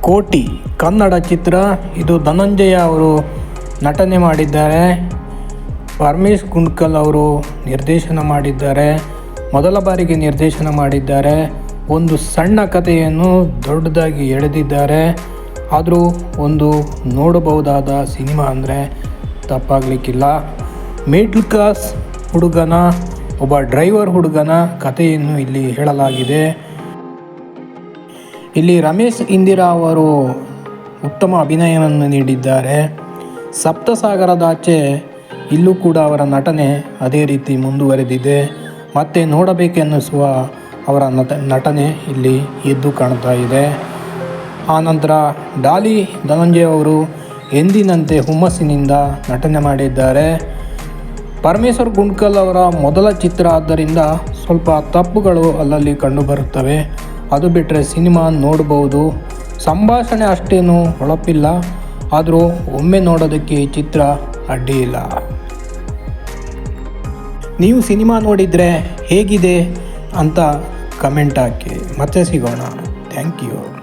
ಕೋಟಿ ಕನ್ನಡ ಚಿತ್ರ. ಇದು ಧನಂಜಯ ಅವರು ನಟನೆ ಮಾಡಿದ್ದಾರೆ. ಪರಮೇಶ್ ಗುಂಡ್ಕಲ್ ಅವರು ನಿರ್ದೇಶನ ಮಾಡಿದ್ದಾರೆ. ಮೊದಲ ಬಾರಿಗೆ ನಿರ್ದೇಶನ ಮಾಡಿದ್ದಾರೆ. ಒಂದು ಸಣ್ಣ ಕಥೆಯನ್ನು ದೊಡ್ಡದಾಗಿ ಎಳೆದಿದ್ದಾರೆ. ಆದರೂ ಒಂದು ನೋಡಬಹುದಾದ ಸಿನಿಮಾ ಅಂದರೆ ತಪ್ಪಾಗಲಿಕ್ಕಿಲ್ಲ. ಮಿಡ್ಲ್ ಕ್ಲಾಸ್ ಹುಡುಗನ, ಒಬ್ಬ ಡ್ರೈವರ್ ಹುಡುಗನ ಕಥೆಯನ್ನು ಇಲ್ಲಿ ಹೇಳಲಾಗಿದೆ. ಇಲ್ಲಿ ರಮೇಶ್ ಇಂದಿರಾ ಅವರು ಉತ್ತಮ ಅಭಿನಯವನ್ನು ನೀಡಿದ್ದಾರೆ. ಸಪ್ತಸಾಗರದಾಚೆ ಇಲ್ಲೂ ಕೂಡ ಅವರ ನಟನೆ ಅದೇ ರೀತಿ ಮುಂದುವರೆದಿದೆ. ಮತ್ತೆ ನೋಡಬೇಕೆನ್ನಿಸುವ ಅವರ ನಟ, ನಟನೆ ಇಲ್ಲಿ ಎದ್ದು ಕಾಣ್ತಾ ಇದೆ. ಆನಂತರ ಡಾಲಿ ಧನಂಜಯ ಅವರು ಎಂದಿನಂತೆ ಹುಮ್ಮಸ್ಸಿನಿಂದ ನಟನೆ ಮಾಡಿದ್ದಾರೆ. ಪರಮೇಶ್ವರ್ ಗುಂಡ್ಕಲ್ ಅವರ ಮೊದಲ ಚಿತ್ರ ಆದ್ದರಿಂದ ಸ್ವಲ್ಪ ತಪ್ಪುಗಳು ಅಲ್ಲಲ್ಲಿ ಕಂಡುಬರುತ್ತವೆ. ಅದು ಬಿಟ್ಟರೆ ಸಿನಿಮಾ ನೋಡ್ಬೋದು. ಸಂಭಾಷಣೆ ಅಷ್ಟೇನು ಹೊಳಪಿಲ್ಲ. ಆದರೂ ಒಮ್ಮೆ ನೋಡೋದಕ್ಕೆ ಈ ಚಿತ್ರ ಅಡ್ಡಿ ಇಲ್ಲ. ನೀವು ಸಿನಿಮಾ ನೋಡಿದರೆ ಹೇಗಿದೆ ಅಂತ ಕಮೆಂಟ್ ಹಾಕಿ. ಮತ್ತೆ ಸಿಗೋಣ. Thank you.